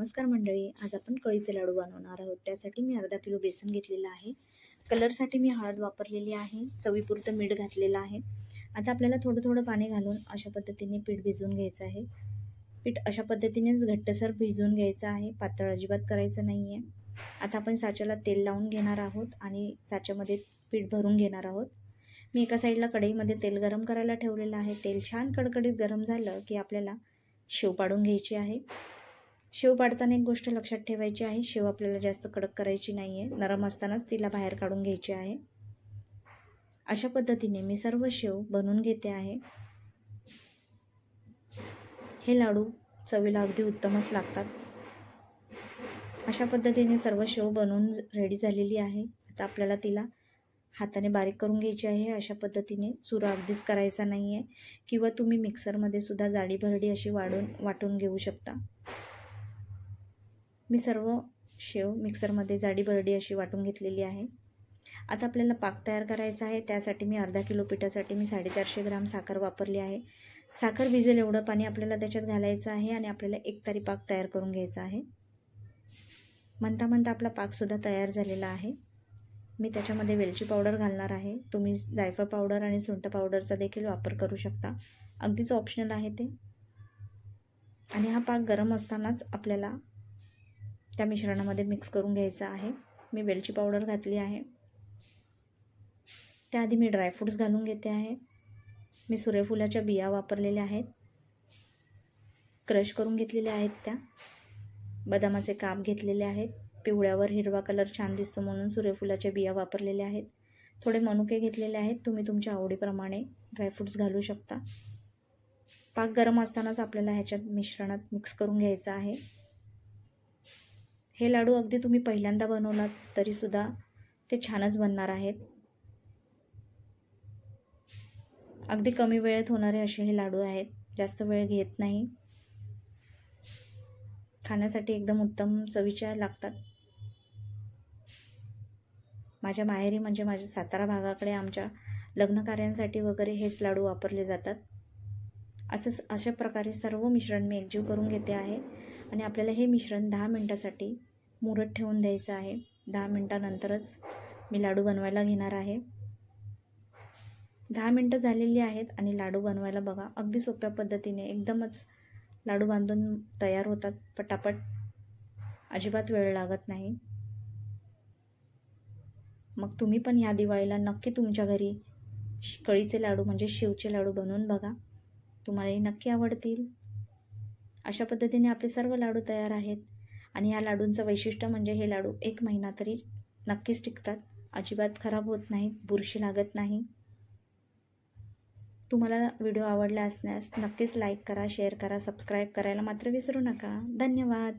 नमस्कार मंडळी आज आपण कळीचे लाडू बनवणार आहोत. त्यासाठी मी अर्धा किलो बेसन घेतलेलं आहे. कलरसाठी मी हळद वापरलेली आहे. चवीपुरतं मीठ घातलेलं आहे. आता आपल्याला थोडं थोडं पाणी घालून अशा पद्धतीने पीठ भिजवून घ्यायचं आहे. पीठ अशा पद्धतीनेच घट्टसर भिजवून घ्यायचं आहे. पातळ अजिबात करायचं नाही आहे आता आपण साच्याला तेल लावून घेणार आहोत आणि साच्यामध्ये पीठ भरून घेणार आहोत. मी एका साईडला कढईमध्ये तेल गरम करायला ठेवलेलं आहे. तेल छान कडकडीत गरम झालं की आपल्याला शेव पाडून घ्यायची आहे. शेव पाडताना एक गोष्ट लक्षात ठेवायची आहे. शेव आपल्याला जास्त कडक करायची नाही आहे नरम असतानाच तिला बाहेर काढून घ्यायची आहे. अशा पद्धतीने मी सर्व शेव बनवून घेते आहे. हे लाडू चवीला अगदी उत्तमच लागतात. अशा पद्धतीने सर्व शेव बनवून रेडी झालेली आहे. आता आपल्याला तिला हाताने बारीक करून घ्यायची आहे. अशा पद्धतीने चुरा अगदीच करायचा नाही आहे किंवा तुम्ही मिक्सरमध्ये सुद्धा जाडी भरडी अशी वाढून वाटून घेऊ शकता. मी सर्व शेव मिक्सरमध्ये जाडी बरडी अशी वाटून घेतलेली आहे. आता आपल्याला पाक तयार करायचा आहे. त्यासाठी मी अर्धा किलो पिठासाठी मी साडेचारशे ग्राम साखर वापरली आहे. साखर भिजेल एवढं पाणी आपल्याला त्याच्यात घालायचं आहे आणि आपल्याला एक तारी पाक तयार करून घ्यायचा आहे. म्हणता म्हणता आपला पाकसुद्धा तयार झालेला आहे. मी त्याच्यामध्ये वेलची पावडर घालणार आहे. तुम्ही जायफळ पावडर आणि सुंठ पावडरचा देखील वापर करू शकता. अगदीच ऑप्शनल आहे ते. आणि हा पाक गरम असतानाच आपल्याला त्या मिश्रणामध्ये मिक्स करून घ्यायचा आहे. मी वेलची पावडर घातली आहे. त्याआधी मी ड्रायफ्रूट्स घालून घेते आहे. मी सूर्यफुलाच्या बिया वापरलेल्या आहेत. क्रश करून घेतलेल्या आहेत त्या. बदामाचे काप घेतलेले आहेत. पिवळ्यावर हिरवा कलर छान दिसतो म्हणून सूर्यफुलाच्या बिया वापरलेल्या आहेत. थोडे मनुके घेतलेले आहेत. तुम्ही तुमच्या आवडीप्रमाणे ड्रायफ्रूट्स घालू शकता. पाक गरम असतानाच आपल्याला ह्याच्यात मिश्रणात मिक्स करून घ्यायचं आहे. हे लाडू अगदी तुम्ही पहिल्यांदा बनवलात तरीसुद्धा ते छानच बनणार आहेत. अगदी कमी वेळेत होणारे असे हे लाडू आहेत. जास्त वेळ घेत नाही. खाण्यासाठी एकदम उत्तम चवीच्या लागतात. माझ्या माहेरी म्हणजे माझ्या सातारा भागाकडे आमच्या लग्नकार्यांसाठी वगैरे हेच लाडू वापरले जातात. असंच अशा प्रकारे सर्व मिश्रण मी एकजीव करून घेते आहे. आणि आपल्याला हे मिश्रण दहा मिनटासाठी मुरत ठेवून द्यायचं आहे. दहा मिनटानंतरच मी लाडू बनवायला घेणार आहे. दहा मिनटं झालेली आहेत आणि लाडू बनवायला बघा अगदी सोप्या पद्धतीने एकदमच लाडू बांधून तयार होतात. पटापट अजिबात वेळ लागत नाही. मग तुम्ही पण ह्या दिवाळीला नक्की तुमच्या घरी कळीचे लाडू म्हणजे शेवचे लाडू बनवून बघा. तुम्हालाही नक्की आवडतील. अशा पद्धतीने आपले सर्व लाडू तयार आहेत. आणि ह्या लाडूंचं वैशिष्ट्य म्हणजे हे लाडू एक महिना तरी नक्कीच टिकतात. अजिबात खराब होत नाहीत बुरशी लागत नाही. तुम्हाला व्हिडिओ आवडला असल्यास नक्कीच लाईक करा शेअर करा सबस्क्राईब करायला मात्र विसरू नका. धन्यवाद!